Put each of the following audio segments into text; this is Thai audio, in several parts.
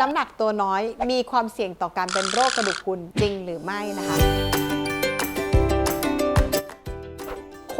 น้ำหนักตัวน้อย มีความเสี่ยงต่อการเป็นโรคกระดูกพรุนจริงหรือไม่นะคะ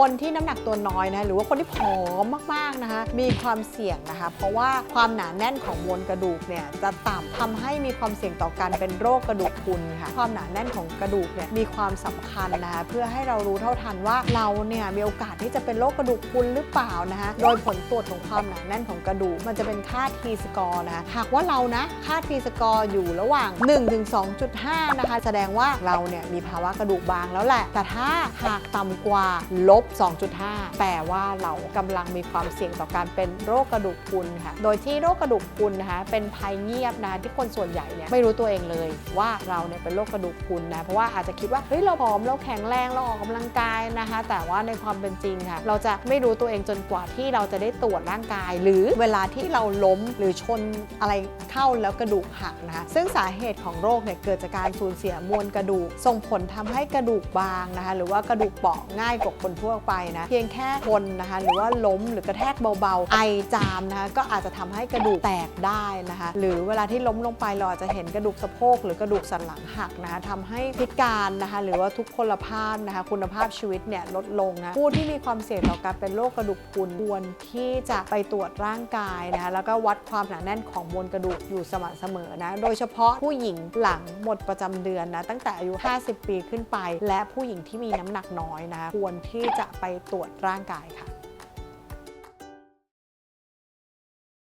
คนที่น้ำหนักตัวน้อยนะหรือว่าคนที่ผอมมากๆนะคะมีความเสี่ยงนะคะ เพราะว่าความหนาแน่นของมวลกระดูกเนี่ยจะต่ำทำให้มีความเสี่ยงต่อการเป็นโรคกระดูกพรุนค่ะความหนาแน่นของกระดูกเนี่ยมีความสำคัญนะคะเพื่อให้เรารู้เท่าทันว่าเราเนี่ยมีโอกาสที่จะเป็นโรคกระดูกพรุนหรือเปล่านะคะโดยผลตรวจของความหนาแน่นของกระดูก มันจะเป็นค่า T score นะคะหากว่าเรานะค่า T score อยู่ระหว่าง1ถึง2.5 นะคะ แสดงว่าเราเนี่ยมีภาวะกระดูกบางแล้วแหละ แต่ถ้าหากต่ำกว่าลบ2.5 แปลว่าเรากำลังมีความเสี่ยงต่อการเป็นโรคกระดูกพรุนค่ะ โดยที่โรคกระดูกพรุนนะคะเป็นภัยเงียบนะที่คนส่วนใหญ่เนี่ยไม่รู้ตัวเองเลย ว่าเราเนี่ยเป็นโรคกระดูกพรุนนะ เพราะว่าอาจจะคิดว่าเฮ้ยเราผอมเราแข็งแรงเราออกกำลังกายนะคะ แต่ว่าในความเป็นจริงค่ะ เราจะไม่รู้ตัวเองจนกว่าที่เราจะได้ตรวจร่างกาย หรือเวลาที่เราล้มหรือชนอะไรเข้าแล้วกระดูกหักนะคะซึ่งสาเหตุของโรคเนี่ยเกิดจากการสูญเสียมวลกระดูก ส่งผลทำให้กระดูกบางนะคะหรือว่ากระดูกเปราะง่ายกว่าคนทั่วไปนะ เพียงแค่ชนนะคะ หรือว่าล้มหรือกระแทกเบาๆ ไอจามนะคะ ก็อาจจะทำให้กระดูกแตกได้นะคะ หรือเวลาที่ล้มลงไปเราอาจจะเห็นกระดูกสะโพกหรือกระดูกสันหลังหักนะคะทำให้พิการนะคะ หรือว่าทุกพลภาพนะคะ คุณภาพชีวิตเนี่ยลดลงนะ ผู้ที่มีความเสี่ยงต่อการเป็นโรคกระดูกพรุนควรที่จะไปตรวจร่างกายนะคะ แล้วก็วัดความหนาแน่นของมวลกระดูกอยู่สม่ำเสมอนะ โดยเฉพาะผู้หญิงหลังหมดประจำเดือนนะ ตั้งแต่อายุ 50 ปีขึ้นไป และผู้หญิงที่มีน้ำหนักน้อยนะ ควรที่จะไปตรวจร่างกายค่ะ